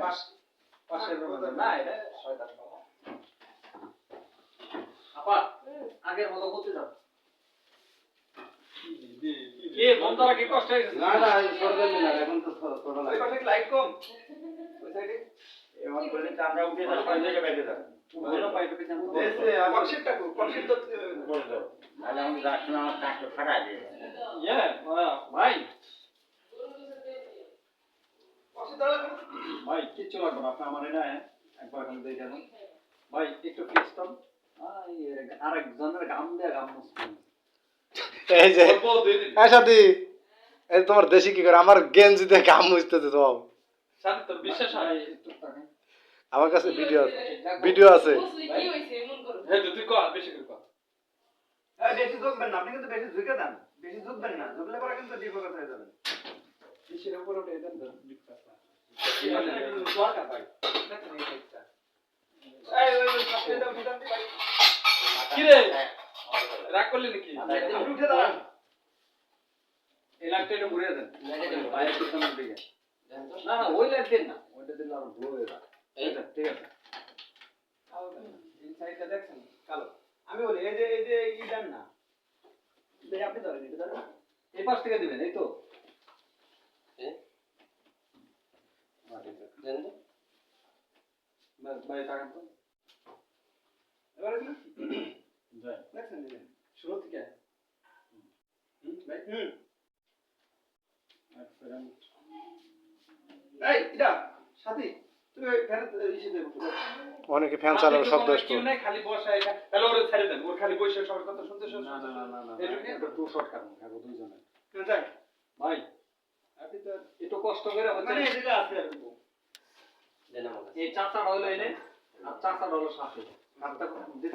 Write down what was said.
পাশ- পাশের এ। না, এটা শয়তান। আপা, আগের মতো করতে যাও। কি, দ্বারা কি কষ্ট হয়ে গেছে? না না সরকার না এখন তো ছোট ওই পাশে লাইট কম? ওই সাইডে এমন করে চামড়া উঠে যাবে পাঁচ জায়গায় বেঁধে যাবে। ওইরও পাইপে পেছনে দেশে কনসেপ্টটা কো কনসেপ্ট তো বলতো তাহলে আমি যাচ্ছি না ফাটা দিয়ে। ইয়ে ভাই। ভাই কিচ্ছু লাগবে না আপনি আমার এটা একবার খালি দেখে যান। ভাই একটু ফিক্স কর আর একজনের গাম দেয়া গাম মুসলিম এই যে এই সাথী এই তোমার দেশি কি করে? আমার মুছতেছে তো বিশ্বাস হয়? একটু টাকা আমার কাছে ভিডিও আছে। ভিডিও আছে। কি হইছে এমন করো। তুই কর বেশি ঝুঁকবেন না আপনি কিন্তু বেশি ঝুঁকে দেন। বেশি ঝুঁকবেন না ঝুঁকলে পরে কিন্তু ডিফোকাস হয়ে যাবেন এই লাইটটা একটু হয়ে দেখছেন কালো আমি বলি এই যে এই যে ই দেন না এই আপনি ধরেন এটা এই পাশ থেকে দিবেন এই তো ভাই টাকা তো এবারে কি যাই দেখছেন দিলেন শুরু থেকে হুম ভাই হুম এক সেকেন্ড এই এটা সাথী তুমি ওই ফেরত ইসে দেবো অনেকে ফ্যান চালানোর শব্দ নাই খালি বসা এটা তাহলে ওরে ছেড়ে দেন ওর খালি বসে সবার কথা শুনতে শুনতে না না না না না এটা টু শর্ট কাটুন কাকু দুইজনে যাই ভাই তো একটু কষ্ট করে হচ্ছে মানে এটা আছে আর। এই চাচাটা হলো এনে আর চাচাটা হলো শাশুড়ি হাতটা দিতে